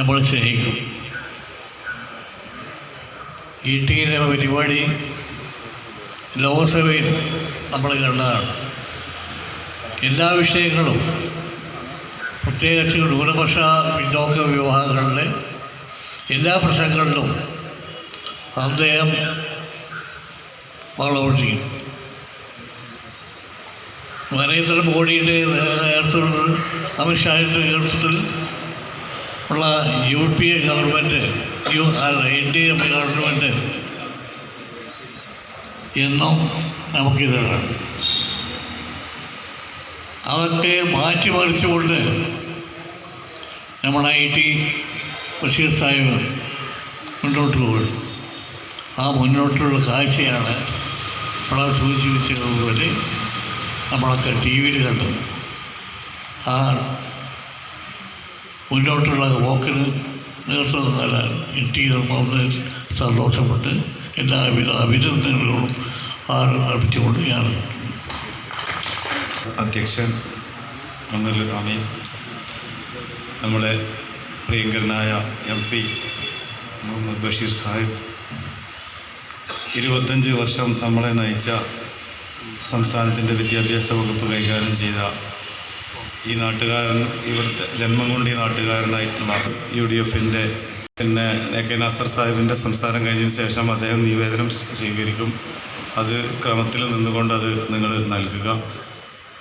നമ്മൾ സ്നേഹിക്കും. ഇ ടിയിലെ പരിപാടി ലോകസഭയിൽ നമ്മൾ കണ്ടതാണ്. എല്ലാ വിഷയങ്ങളും പ്രത്യേകിച്ച് ന്യൂനപക്ഷ പിന്നോക്ക വിവാഹങ്ങളുടെ എല്ലാ പ്രശ്നങ്ങളിലും അദ്ദേഹം ഫോളോ ചെയ്യും. നരേന്ദ്രമോദിയുടെ നേതൃത്വത്തിൽ അമിത്ഷായുടെ നേതൃത്വത്തിൽ ഉള്ള U P A government U N D A government എന്നും നമുക്കിതാണ്. അതൊക്കെ മാറ്റിമറിച്ചുകൊണ്ട് നമ്മുടെ ഐ ടി ബഷീർ സാഹിബ് മുന്നോട്ട് പോകും. ആ മുന്നോട്ടുള്ള കാഴ്ചയാണ് നമ്മളെ സൂചിപ്പിച്ചതുപോലെ നമ്മളൊക്കെ ടി വിയിൽ കണ്ടത്. ആ മുന്നോട്ടുള്ള പോക്കിന് നേതൃത്വം നൽകാൻ ടി പോകുന്നതിൽ സന്തോഷപ്പെട്ട് എല്ലാവിധ അഭിനന്ദനങ്ങളും അർപ്പിച്ചുകൊണ്ട് ഞാൻ അധ്യക്ഷൻ അമീൻ നമ്മുടെ പ്രിയങ്കരനായ എം പി മുഹമ്മദ് ബഷീർ സാഹിബ് ഇരുപത്തഞ്ച് വർഷം നമ്മളെ നയിച്ച സംസ്ഥാനത്തിന്റെ വിദ്യാഭ്യാസ വകുപ്പ് കൈകാര്യം ചെയ്ത ഈ നാട്ടുകാരൻ ഇവിടുത്തെ ജന്മം കൊണ്ട് ഈ നാട്ടുകാരനായിട്ടുള്ള യു ഡി എഫിന്റെ പിന്നെ എ കെ നാസർ സാഹിബിന്റെ സംസാരം കഴിഞ്ഞതിന് ശേഷം അദ്ദേഹം നിവേദനം സ്വീകരിക്കും. അത് ക്രമത്തിൽ നിന്നുകൊണ്ട് അത് നിങ്ങൾ നൽകുക.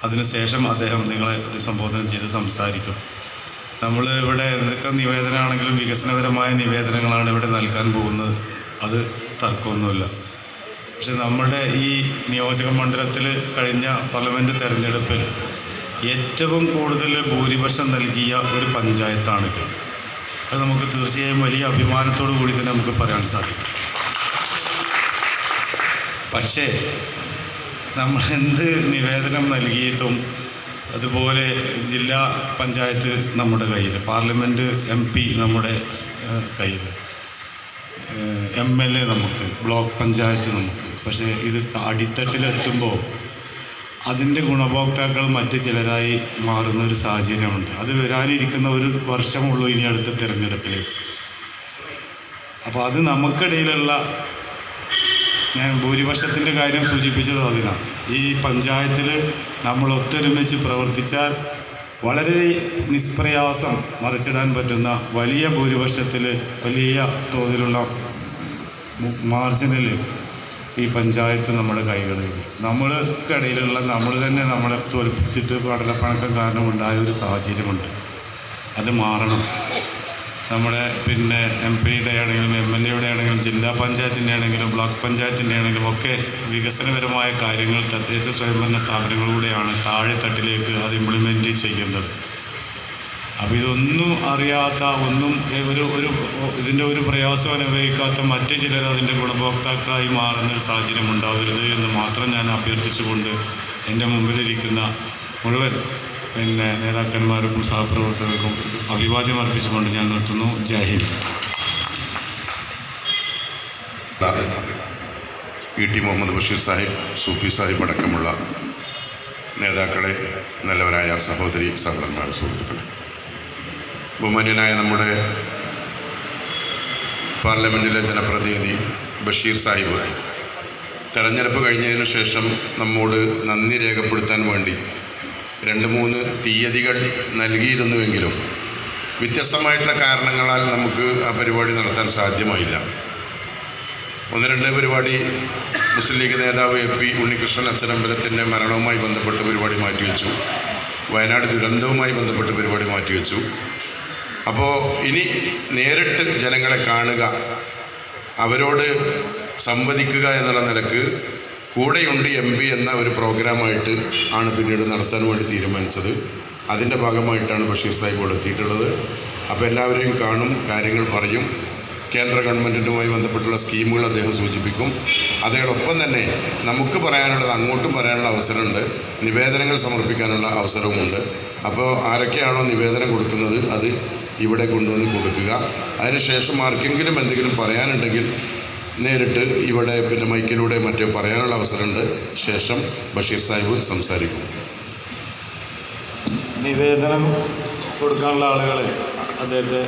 അതിനുശേഷം അദ്ദേഹം നിങ്ങളെ അഭിസംബോധന ചെയ്ത് സംസാരിക്കും. നമ്മൾ ഇവിടെ എന്തൊക്കെ നിവേദനമാണെങ്കിലും വികസനപരമായ നിവേദനങ്ങളാണ് ഇവിടെ നൽകാൻ പോകുന്നത്. അത് തർക്കമൊന്നുമില്ല. പക്ഷെ നമ്മുടെ ഈ നിയോജക മണ്ഡലത്തിൽ കഴിഞ്ഞ പാർലമെന്റ് തെരഞ്ഞെടുപ്പിൽ ഏറ്റവും കൂടുതൽ ഭൂരിപക്ഷം നൽകിയ ഒരു പഞ്ചായത്താണിത്. അത് നമുക്ക് തീർച്ചയായും വലിയ അഭിമാനത്തോടു കൂടി തന്നെ നമുക്ക് പറയാൻ സാധിക്കും. പക്ഷേ നമ്മൾ എന്ത് നിവേദനം നൽകിയിട്ടും അതുപോലെ ജില്ലാ പഞ്ചായത്ത് നമ്മുടെ കയ്യിൽ പാർലമെന്റ് എം പി നമ്മുടെ കയ്യിൽ. എം എൽ എ നമുക്ക് ബ്ലോക്ക് പഞ്ചായത്ത് നമുക്ക്. പക്ഷേ ഇത് അടിത്തട്ടിലെത്തുമ്പോൾ അതിന്റെ ഗുണഭോക്താക്കൾ മറ്റ് ചിലരായി മാറുന്ന ഒരു സാഹചര്യമുണ്ട്. അത് വരാനിരിക്കുന്ന ഒരു വർഷമുള്ളൂ ഇനി അടുത്ത തിരഞ്ഞെടുപ്പിൽ അപ്പോൾ അത് നമുക്കിടയിലുള്ള ഞാൻ ഭൂരിപക്ഷത്തിന്റെ കാര്യം സൂചിപ്പിച്ചത് അതിനാണ് ഈ പഞ്ചായത്തിൽ നമ്മൾ ഒത്തൊരുമിച്ച് പ്രവർത്തിച്ചാൽ വളരെ നിഷ്പ്രയാസം മറിച്ചിടാൻ പറ്റുന്ന വലിയ ഭൂരിപക്ഷത്തിൽ വലിയ തോതിലുള്ള മാർജിനിൽ ഈ പഞ്ചായത്ത് നമ്മുടെ കൈകളിൽ. നമ്മൾക്കിടയിലുള്ള നമ്മൾ തന്നെ നമ്മളെ തോൽപ്പിച്ചിട്ട് പഠനപ്പണക്കം കാരണം ഉണ്ടായ ഒരു സാഹചര്യമുണ്ട്. അത് മാറണം. നമ്മുടെ പിന്നെ എം പിയുടെ ആണെങ്കിലും എം എൽ എയുടെ ആണെങ്കിലും ജില്ലാ പഞ്ചായത്തിന്റെ ആണെങ്കിലും ബ്ലോക്ക് പഞ്ചായത്തിന്റെ ആണെങ്കിലും ഒക്കെ വികസനപരമായ കാര്യങ്ങൾ തദ്ദേശ സ്വയംഭരണ സ്ഥാപനങ്ങളിലൂടെയാണ് താഴെത്തട്ടിലേക്ക് അത് ഇംപ്ലിമെന്റ് ചെയ്യുന്നത്. അപ്പോൾ ഇതൊന്നും അറിയാത്ത ഒന്നും ഒരു ഒരു ഇതിന്റെ ഒരു പ്രയാസം അനുഭവിക്കാത്ത മറ്റ് ചിലർ അതിന്റെ ഗുണഭോക്താക്കളായി മാറുന്ന ഒരു സാഹചര്യം ഉണ്ടാവരുത് എന്ന് മാത്രം ഞാൻ അഭ്യർത്ഥിച്ചുകൊണ്ട് എന്റെ മുമ്പിലിരിക്കുന്ന മുഴുവൻ പിന്നെ നേതാക്കന്മാർക്കും സഹപ്രവർത്തകർക്കും അഭിവാദ്യം അർപ്പിച്ചുകൊണ്ട് ഞാൻ നിർത്തുന്നു. ജാഹിദ് ഇ ടി മുഹമ്മദ് ബഷീർ സാഹിബ് സൂഫി സാഹിബ് അടക്കമുള്ള നേതാക്കളെ നല്ലവരായ സഹോദരി സഹോദരന്മാർ സുഹൃത്തുക്കളെ. ബഹുമാന്യനായ നമ്മുടെ പാർലമെന്റിലെ ജനപ്രതിനിധി ബഷീർ സാഹിബ്. തെരഞ്ഞെടുപ്പ് കഴിഞ്ഞതിന് ശേഷം നമ്മോട് നന്ദി രേഖപ്പെടുത്താൻ വേണ്ടി രണ്ട് മൂന്ന് തീയതികൾ നൽകിയിരുന്നുവെങ്കിലും വ്യത്യസ്തമായിട്ടുള്ള കാരണങ്ങളാൽ നമുക്ക് ആ പരിപാടി നടത്താൻ സാധ്യമായില്ല. ഒന്ന് രണ്ട് പരിപാടി മുസ്ലിം ലീഗ് നേതാവ് എ പി ഉണ്ണികൃഷ്ണൻ അച്ഛനമ്പലത്തിന്റെ മരണവുമായി ബന്ധപ്പെട്ട് പരിപാടി മാറ്റിവെച്ചു. വയനാട് ദുരന്തവുമായി ബന്ധപ്പെട്ട് പരിപാടി മാറ്റിവെച്ചു. അപ്പോൾ ഇനി നേരിട്ട് ജനങ്ങളെ കാണുക അവരോട് സംവദിക്കുക എന്നുള്ള നിലയ്ക്ക് കൂടെയുണ്ട് എം പി എന്ന ഒരു പ്രോഗ്രാമായിട്ട് ആണ് പിന്നീട് നടത്താൻ വേണ്ടി തീരുമാനിച്ചത്. അതിന്റെ ഭാഗമായിട്ടാണ് ബഷീർ സാഹിബ് ഇവിടെ എത്തിയിട്ടുള്ളത്. അപ്പോൾ എല്ലാവരെയും കാണും കാര്യങ്ങൾ പറയും. കേന്ദ്ര ഗവൺമെന്റിനുമായി ബന്ധപ്പെട്ടുള്ള സ്കീമുകൾ അദ്ദേഹം സൂചിപ്പിക്കും. അതോടൊപ്പം തന്നെ നമുക്ക് പറയാനുള്ളത് അങ്ങോട്ടും പറയാനുള്ള അവസരമുണ്ട്. നിവേദനങ്ങൾ സമർപ്പിക്കാനുള്ള അവസരവുമുണ്ട്. അപ്പോൾ ആരൊക്കെയാണോ നിവേദനം കൊടുക്കുന്നത് അത് ഇവിടെ കൊണ്ടുവന്ന് കൊടുക്കുക. അതിനുശേഷം ആർക്കെങ്കിലും എന്തെങ്കിലും പറയാനുണ്ടെങ്കിൽ നേരിട്ട് ഇവിടെ പിന്നെ മൈക്കിലൂടെ മറ്റേ പറയാനുള്ള അവസരമുണ്ട്. ശേഷം ബഷീർ സാഹിബ് സംസാരിക്കും. നിവേദനം കൊടുക്കാനുള്ള ആളുകളെ അദ്ദേഹത്തെ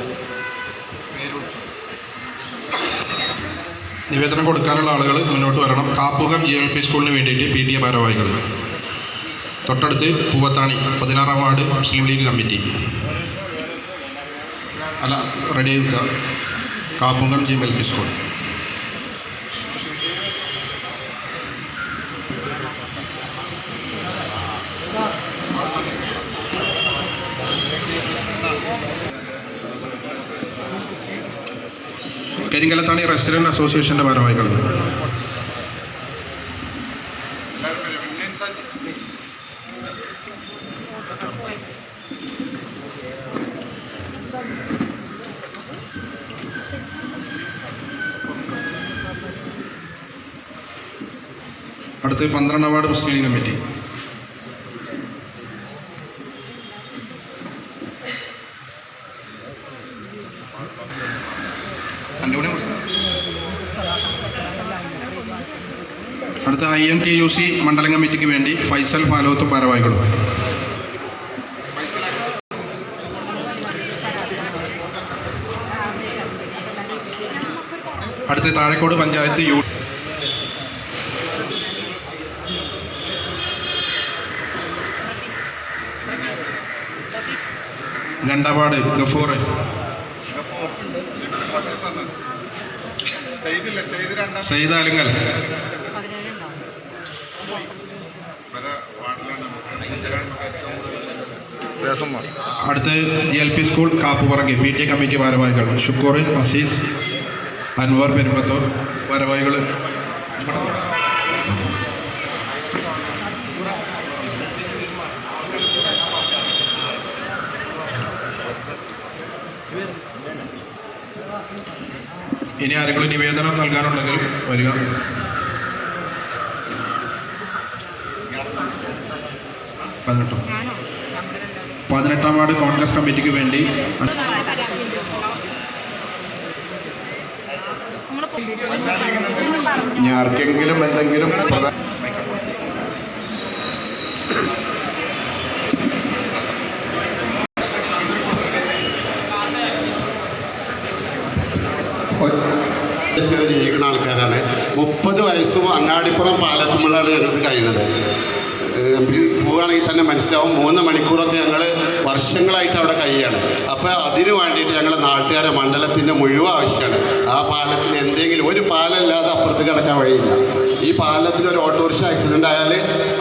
നിവേദനം കൊടുക്കാനുള്ള ആളുകൾ മുന്നോട്ട് വരണം. കാപ്പുകം ജി എൽ പി സ്കൂളിന് വേണ്ടിയിട്ട് പി ടി എ ഭാരവാഹികൾ. തൊട്ടടുത്ത് പൂവത്താണി പതിനാറാം വാർഡ് മുസ്ലിം ലീഗ് കമ്മിറ്റി. അല്ല റെഡി ആയിക്കുക കാപ്പുകം G L P school Karinkallathani resident അസോസിയേഷന്റെ ഭാരവാഹികൾ അടുത്ത് പന്ത്രണ്ടാം വാർഡ് മുസ്ലിം കമ്മിറ്റി. അടുത്ത I M T U C മണ്ഡലം കമ്മിറ്റിക്ക് വേണ്ടി ഫൈസൽ പാലോത്ത് ഭാരവാഹികളും. അടുത്ത താഴെക്കോട് പഞ്ചായത്ത് യു രണ്ടാം വാർഡ് ഗഫൂർ സയ്യിദ് ആലുങ്ങൽ. അടുത്ത് G L P school കാപ്പുപറങ്കി. P T committee ഭാരവാഹികൾ. ഷുക്കൂർ അസീസ് അൻവർ പെരുമ്പത്തൂർ ഭാരവാഹികൾ. ഇനി ആരെങ്കിലും നിവേദനം നൽകാനുണ്ടെങ്കിൽ വരിക. പതിനെട്ടോ. പതിനെട്ടാം വാർഡ് കോൺഗ്രസ് കമ്മിറ്റിക്ക് വേണ്ടി ഇനി ആർക്കെങ്കിലും എന്തെങ്കിലും പോവുകയാണെങ്കിൽ തന്നെ മനസ്സിലാവും. മൂന്ന് മണിക്കൂറൊക്കെ ഞങ്ങൾ വർഷങ്ങളായിട്ട് അവിടെ കഴിയാണ്. അപ്പോൾ അതിനു വേണ്ടിയിട്ട് ഞങ്ങൾ നാട്ടുകാരെ മണ്ഡലത്തിന്റെ മുഴുവൻ ആവശ്യമാണ്. ആ പാലത്തിൽ എന്തെങ്കിലും ഒരു പാലല്ലാതെ അപ്പുറത്ത് കിടക്കാൻ വഴിയില്ല. ഈ പാലത്തിൽ ഒരു ഓട്ടോറിക്ഷ ആക്സിഡന്റ് ആയാൽ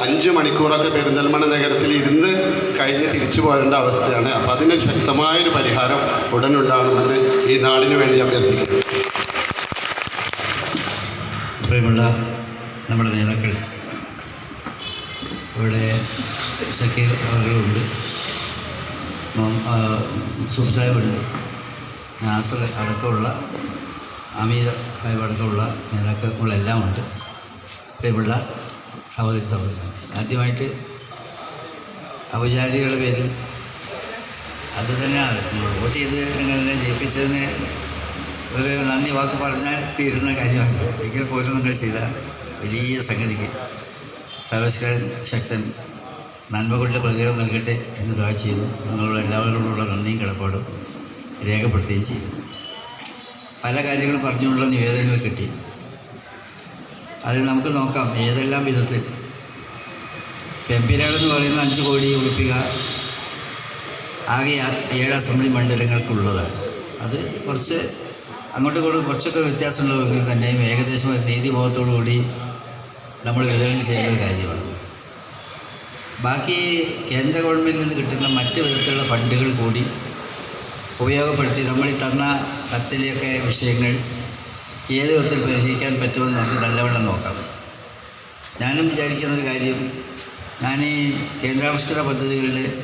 അഞ്ച് മണിക്കൂറൊക്കെ പെരിന്തൽമണ്ണ നഗരത്തിൽ ഇരുന്ന് കഴിഞ്ഞ് തിരിച്ചു പോകേണ്ട അവസ്ഥയാണ്. അപ്പോൾ അതിന് ശക്തമായൊരു പരിഹാരം ഉടനുണ്ടാകണമെന്ന് ഈ നാടിന് വേണ്ടി അഭ്യർത്ഥിക്കുന്നു. പ്രിയമുള്ള നമ്മുടെ നേതാക്കൾ ഇവിടെ സക്കീർ ആളുകളുണ്ട്. സൂഫ് സാഹിബുണ്ട് നാസർ അടക്കമുള്ള അമീർ സാഹിബ് അടക്കമുള്ള നേതാക്കളെല്ലാം ഉണ്ട് ഇവിടെയുള്ള സഹോദരി സഹോദരങ്ങൾ ആദ്യമായിട്ട് ഔപചാരികളുടെ പേരിൽ അത് തന്നെയാണ്. നിങ്ങൾ വോട്ട് ചെയ്ത് നിങ്ങളെ ജയിപ്പിച്ചതിന് ഒരു നന്ദി വാക്ക് പറഞ്ഞാൽ തീരുന്ന കാര്യമാണ് എങ്കിൽ പോലും നിങ്ങൾ ചെയ്ത വലിയ സംഗതിക്ക് സർവശക്തൻ ശക്തൻ നന്മകളുടെ പ്രതികരണം നൽകട്ടെ എന്ന് ദാ ചെയ്യുന്നു. നിങ്ങളുടെ എല്ലാവരോടുള്ള നന്ദിയും കിടപ്പാടും രേഖപ്പെടുത്തുകയും ചെയ്യുന്നു. പല കാര്യങ്ങളും പറഞ്ഞുകൊണ്ടുള്ള നിവേദനങ്ങൾ കിട്ടി. അതിൽ നമുക്ക് നോക്കാം ഏതെല്ലാം വിധത്തിൽ. എന്ന് പറയുന്ന അഞ്ച് കോടി ഉടുപ്പിക ആകെ ഏഴ് അസംബ്ലി മണ്ഡലങ്ങൾക്കുള്ളതാണ്. അത് കുറച്ച് അങ്ങോട്ടും ഇങ്ങോട്ടും കുറച്ചൊക്കെ വ്യത്യാസമുള്ളതെങ്കിൽ തന്നെയും ഏകദേശം നീതിബോധത്തോടു കൂടി നമ്മൾ വിതരണം ചെയ്യേണ്ട കാര്യമാണ്. ബാക്കി കേന്ദ്ര ഗവൺമെന്റിൽ നിന്ന് കിട്ടുന്ന മറ്റ് വിധത്തിലുള്ള ഫണ്ടുകൾ കൂടി ഉപയോഗപ്പെടുത്തി നമ്മൾ ഈ തന്ന കത്തിലെയൊക്കെ വിഷയങ്ങൾ ഏത് വിധത്തിൽ പരിഹരിക്കാൻ പറ്റുമെന്ന് നമുക്ക് നല്ലവണ്ണം നോക്കാം. ഞാനും വിചാരിക്കുന്ന ഒരു കാര്യം ഞാൻ ഈ കേന്ദ്രാവിഷ്കൃത പദ്ധതികളുടെ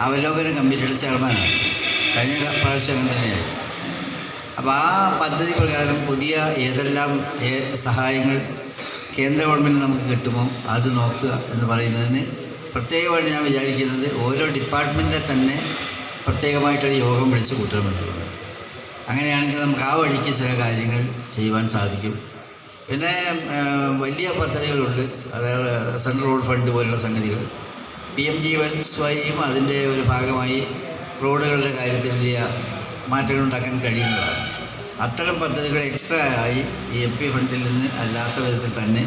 അവലോകന കമ്മിറ്റിയുടെ ചെയർമാനാണ്. കഴിഞ്ഞ പ്രാവശ്യം അങ്ങനെ തന്നെയായി. അപ്പോൾ ആ പദ്ധതി പ്രകാരം പുതിയ ഏതെല്ലാം സഹായങ്ങൾ കേന്ദ്ര ഗവൺമെന്റ് നമുക്ക് കിട്ടുമോ? അത് നോക്കുക എന്ന് പറയുന്നതിന് പ്രത്യേകമായിട്ട് ഞാൻ വിചാരിക്കുന്നത് ഓരോ ഡിപ്പാർട്ട്മെന്റിനെ തന്നെ പ്രത്യേകമായിട്ടൊരു യോഗം വിളിച്ച് കൂട്ടണമെന്നുള്ളത് അങ്ങനെയാണെങ്കിൽ നമുക്ക് ആ വഴിക്ക് ചില കാര്യങ്ങൾ ചെയ്യുവാൻ സാധിക്കും. പിന്നെ വലിയ പദ്ധതികളുണ്ട്. അതായത് സെൻട്രൽ റോഡ് ഫണ്ട് പോലുള്ള സംഗതികൾ. പി എം ജി വൈസ് വൈയും അതിന്റെ ഒരു ഭാഗമായി റോഡുകളുടെ കാര്യത്തിൽ വലിയ മാറ്റങ്ങൾ ഉണ്ടാക്കാൻ കഴിയുന്നതാണ്. അത്തരം പദ്ധതികൾ എക്സ്ട്രാ ആയി ഈ എം പി ഫണ്ടിൽ നിന്ന് അല്ലാത്ത വിധത്തിൽ തന്നെ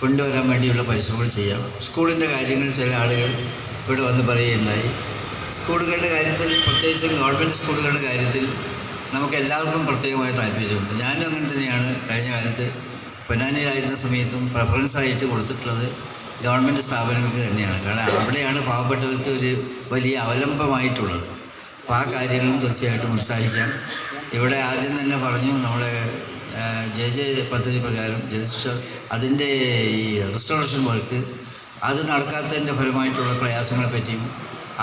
കൊണ്ടുവരാൻ വേണ്ടിയുള്ള പരിശ്രമങ്ങൾ ചെയ്യാം. സ്കൂളിന്റെ കാര്യങ്ങൾ ചില ആളുകൾ ഇവിടെ വന്ന് പറയുകയുണ്ടായി. സ്കൂളുകളുടെ കാര്യത്തിൽ പ്രത്യേകിച്ചും ഗവൺമെന്റ് സ്കൂളുകളുടെ കാര്യത്തിൽ നമുക്ക് എല്ലാവർക്കും പ്രത്യേകമായ താല്പര്യമുണ്ട്. ഞാനും അങ്ങനെ തന്നെയാണ് കഴിഞ്ഞ കാലത്ത് പൊന്നാനിയിലായിരുന്ന സമയത്തും പ്രിഫറൻസ് ആയിട്ട് കൊടുത്തിട്ടുള്ളത് ഗവൺമെന്റ് സ്ഥാപനങ്ങൾക്ക് തന്നെയാണ്. കാരണം അവിടെയാണ് പാവപ്പെട്ടവർക്ക് ഒരു വലിയ അവലംബമായിട്ടുള്ളത്. അപ്പോൾ ആ കാര്യങ്ങളും തീർച്ചയായിട്ടും ഉത്സാഹിക്കാം. ഇവിടെ ആദ്യം തന്നെ പറഞ്ഞു നമ്മുടെ ജെ ജെ പദ്ധതി പ്രകാരം ജലശിക്ഷ അതിന്റെ ഈ റെസ്റ്റോറേഷൻ വർക്ക് അത് നടക്കാത്തതിന്റെ ഫലമായിട്ടുള്ള പ്രയാസങ്ങളെ പറ്റിയും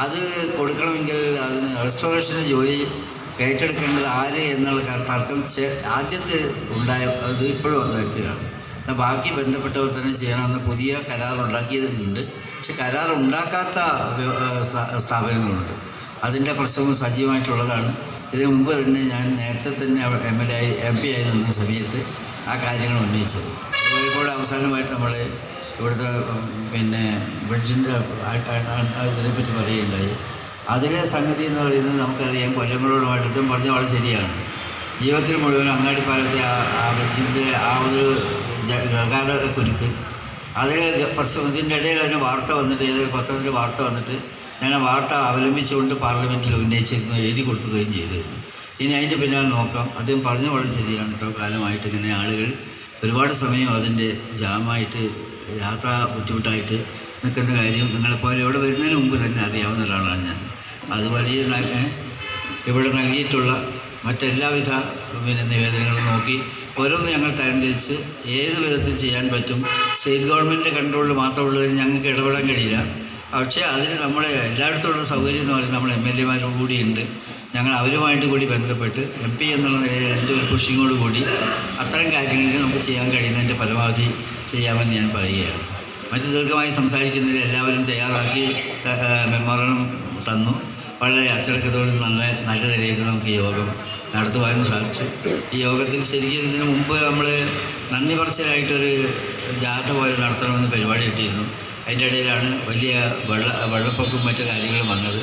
അത് കൊടുക്കണമെങ്കിൽ അതിന് റെസ്റ്റോറേഷന്റെ ജോലി ഏറ്റെടുക്കേണ്ടത് ആര് എന്നുള്ള തർക്കം ആദ്യത്തെ ഉണ്ടായ അത് ഇപ്പോഴും വന്നേക്കുകയാണ് എന്നാൽ ബാക്കി ബന്ധപ്പെട്ടവർ തന്നെ ചെയ്യണമെന്ന് പുതിയ കരാർ ഉണ്ടാക്കിയതുണ്ട്. പക്ഷെ കരാർ ഉണ്ടാക്കാത്ത സ്ഥാപനങ്ങളുണ്ട്. അതിന്റെ പ്രശ്നവും സജീവമായിട്ടുള്ളതാണ്. ഇതിനു മുമ്പ് തന്നെ ഞാൻ നേരത്തെ തന്നെ എം എൽ എ ആയി എം പി ആയി നിന്ന സമയത്ത് ആ കാര്യങ്ങൾ ഉന്നയിച്ചത്. ഇപ്പോൾ അവസാനമായിട്ട് നമ്മൾ ഇവിടുത്തെ പിന്നെ ബ്രിഡ്ജിന്റെ ഇതിനെപ്പറ്റി പറയുകയുണ്ടായി. അതിലെ സംഗതി എന്ന് പറയുന്നത് നമുക്കറിയാം കൊല്ലങ്ങളോടുമായിട്ട് ഇതും പറഞ്ഞ വളരെ ശരിയാണ്. ജീവിതത്തിൽ മുഴുവൻ അങ്ങാടിപ്പാലത്തെ ആ ആ ബ്രിഡ്ജിന്റെ ആ ഒരു ഗതാഗത കുരുക്ക് അതിൽ പ്രശ്നം ഇതിന്റെ ഇടയിൽ അതിന് വാർത്ത വന്നിട്ട് ഏതൊരു പത്രത്തിൽ വാർത്ത വന്നിട്ട് ആ വാർത്ത അവലംബിച്ചുകൊണ്ട് പാർലമെന്റിൽ ഉന്നയിച്ചിരുന്നു എഴുതി കൊടുക്കുകയും ചെയ്തിരുന്നു ഇനി അതിന്റെ പിന്നാലെ നോക്കാം. അദ്ദേഹം പറഞ്ഞ വളരെ ശരിയാണ്. ഇത്ര കാലമായിട്ട് ഇങ്ങനെ ആളുകൾ ഒരുപാട് സമയം അതിന്റെ ജാമായിട്ട് യാത്ര ബുദ്ധിമുട്ടായിട്ട് നിൽക്കുന്ന കാര്യം നിങ്ങളെപ്പോലെ ഇവിടെ വരുന്നതിന് മുമ്പ് തന്നെ അറിയാവുന്ന ഒരാളാണ് ഞാൻ. അത് വലിയ ഇവിടെ നൽകിയിട്ടുള്ള മറ്റെല്ലാവിധ പിന്നെ നിവേദനങ്ങളും നോക്കി ഓരോന്ന് ഞങ്ങൾ തരംതിരിച്ച് ഏത് വിധത്തിൽ ചെയ്യാൻ പറ്റും സ്റ്റേറ്റ് ഗവൺമെന്റിന്റെ കൺട്രോളിൽ മാത്രമുള്ളതിന് ഞങ്ങൾക്ക് ഇടപെടാൻ കഴിയില്ല. പക്ഷേ അതിന് നമ്മുടെ എല്ലായിടത്തുള്ള സൗകര്യം എന്ന് പറയുന്നത് നമ്മുടെ എം എൽ എമാരും കൂടിയുണ്ട് ഞങ്ങൾ അവരുമായിട്ട് കൂടി ബന്ധപ്പെട്ട് എം പി എന്നുള്ള നിലയിൽ എന്റെ ഒരു പുഷിങ്ങോട് കൂടി അത്തരം കാര്യങ്ങളിൽ നമുക്ക് ചെയ്യാൻ കഴിയുന്നതിന്റെ പരമാവധി ചെയ്യാമെന്ന് ഞാൻ പറയുകയാണ്. മറ്റു ദീർഘമായി സംസാരിക്കുന്നതിൽ എല്ലാവരും തയ്യാറാക്കി മെമ്മോറണം തന്നു. വളരെ അച്ചടക്കത്തോട് നല്ല നല്ല നിലയിൽ നമുക്ക് യോഗം നടത്തുവാനും സാധിച്ചു. ഈ യോഗത്തിൽ ശരിക്കും ഇതിനു മുമ്പ് നമ്മൾ നന്ദി പറച്ചിലായിട്ടൊരു ജാഥ പോലെ നടത്തണമെന്ന് പരിപാടി കിട്ടിയിരുന്നു. അതിന്റെ ഇടയിലാണ് വലിയ വെള്ള വെള്ളപ്പൊക്കവും മറ്റു കാര്യങ്ങളും വന്നത്.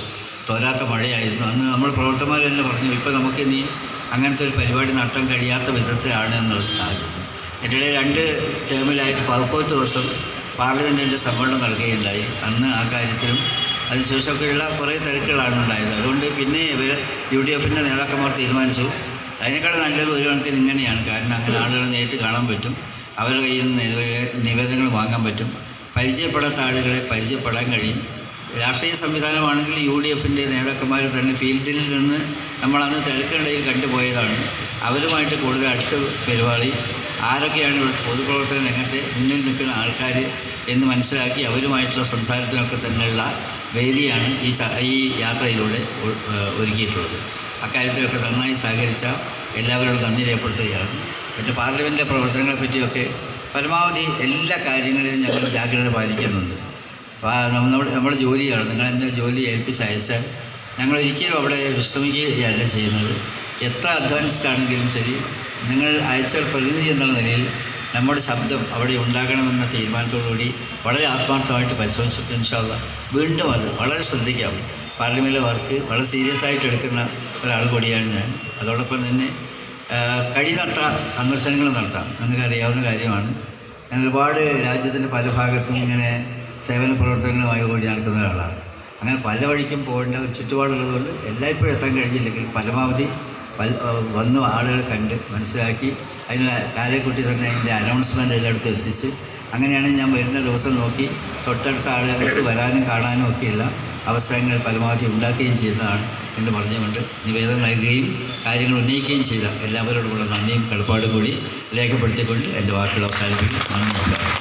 തോരാത്ത മഴയായിരുന്നു. അന്ന് നമ്മൾ പ്രവർത്തകന്മാർ തന്നെ പറഞ്ഞു ഇപ്പോൾ നമുക്കിനി അങ്ങനത്തെ ഒരു പരിപാടി നടത്താൻ കഴിയാത്ത വിധത്തിലാണ് എന്നുള്ളത് സാഹചര്യം. എന്റെ ഇടയിൽ രണ്ട് ടേമിലായിട്ട് പതിപ്പത്ത് ദിവസം പാർലമെന്റിന്റെ സമ്മേളനം നടക്കുകയുണ്ടായി. അന്ന് ആ കാര്യത്തിലും അതിനുശേഷമൊക്കെയുള്ള കുറേ തിരക്കുകളാണ് ഉണ്ടായത്. അതുകൊണ്ട് പിന്നെ ഇവർ യു ഡി എഫിന്റെ നേതാക്കന്മാർ തീരുമാനിച്ചു. അതിനേക്കാൾ നല്ലത് ഒരു കണക്കിന് ഇങ്ങനെയാണ്. കാരണം അങ്ങനെ ആളുകളെ നേരിട്ട് കാണാൻ പറ്റും. അവരുടെ കയ്യിൽ നിന്ന് നിവേദനങ്ങൾ വാങ്ങാൻ പറ്റും. പരിചയപ്പെടാത്ത ആളുകളെ പരിചയപ്പെടാൻ കഴിയും. രാഷ്ട്രീയ സംവിധാനമാണെങ്കിൽ യു ഡി എഫിന്റെ നേതാക്കന്മാർ തന്നെ ഫീൽഡിൽ നിന്ന് നമ്മളന്ന് തിരക്കിനിടയിൽ കണ്ടുപോയതാണ്. അവരുമായിട്ട് കൂടുതൽ അടുത്ത് പരിപാടി. ആരൊക്കെയാണ് ഇവിടെ പൊതുപ്രവർത്തന രംഗത്ത് മുന്നിൽ നിൽക്കുന്ന ആൾക്കാർ എന്ന് മനസ്സിലാക്കി അവരുമായിട്ടുള്ള സംസാരത്തിനൊക്കെ തന്നെയുള്ള വേദിയാണ് ഈ ഈ യാത്രയിലൂടെ ഒരുക്കിയിട്ടുള്ളത്. അക്കാര്യത്തിലൊക്കെ നന്നായി സഹകരിച്ച എല്ലാവരോടും നന്ദി രേഖപ്പെടുത്തുകയാണ്. പിന്നെ പാർലമെന്റിലെ പ്രവർത്തനങ്ങളെ പറ്റിയൊക്കെ പരമാവധി എല്ലാ കാര്യങ്ങളിലും ഞങ്ങൾ ജാഗ്രത പാലിക്കുന്നുണ്ട്. നമ്മുടെ നമ്മുടെ ജോലിയാണ്. നിങ്ങൾ എന്നെ ജോലി ഏൽപ്പിച്ച് അയച്ചാൽ ഞങ്ങൾ ഒരിക്കലും അവിടെ വിശ്രമിക്കുകയല്ല ചെയ്യുന്നത്. എത്ര അഡ്വാൻസ്ഡ് ആണെങ്കിലും ശരി നിങ്ങൾ അയച്ച പ്രതിനിധി എന്നുള്ള നിലയിൽ നമ്മുടെ ശബ്ദം അവിടെ ഉണ്ടാകണമെന്ന തീരുമാനത്തോടുകൂടി വളരെ ആത്മാർത്ഥമായിട്ട് പരിശോധിച്ചിട്ടുണ്ട് ഇൻഷാല്ല വീണ്ടും അത് വളരെ ശ്രദ്ധിക്കാം. പാർലമെന്റിലെ വർക്ക് വളരെ സീരിയസ് ആയിട്ട് എടുക്കുന്ന ഒരാൾ കൂടിയാണ് ഞാൻ. അതോടൊപ്പം തന്നെ കഴിയുന്നത്ര സന്ദർശനങ്ങൾ നടത്താം. നിങ്ങൾക്ക് അറിയാവുന്ന കാര്യമാണ്. ഞാൻ ഒരുപാട് രാജ്യത്തിന്റെ പല ഭാഗത്തും ഇങ്ങനെ സേവന പ്രവർത്തനങ്ങളുമായി കൂടി നടക്കുന്ന ഒരാളാണ്. അങ്ങനെ പല വഴിക്കും പോകേണ്ട ഒരു ചുറ്റുപാടുള്ളതുകൊണ്ട് എല്ലായ്പ്പോഴും എത്താൻ കഴിഞ്ഞില്ലെങ്കിൽ പരമാവധി പല വന്ന് ആളുകളെ കണ്ട് മനസ്സിലാക്കി അതിന് കാലേക്കുട്ടി തന്നെ അതിന്റെ അനൗൺസ്മെന്റ് എല്ലായിടത്തും എത്തിച്ച് അങ്ങനെയാണ് ഞാൻ വരുന്ന ദിവസം നോക്കി തൊട്ടടുത്ത ആളുകൾക്ക് വരാനും കാണാനും ഒക്കെയുള്ള അവസരങ്ങൾ പരമാവധി ഉണ്ടാക്കുകയും ചെയ്യുന്നതാണ് എന്ന് പറഞ്ഞുകൊണ്ട് നിവേദനം നൽകുകയും കാര്യങ്ങൾ ഉന്നയിക്കുകയും ചെയ്ത എല്ലാവരോടുമുള്ള നന്ദിയും കടപ്പാടും കൂടി രേഖപ്പെടുത്തിക്കൊണ്ട് എന്റെ വാക്കുകൾ അവസാനിപ്പിക്കും നന്ദി നമസ്കാരം.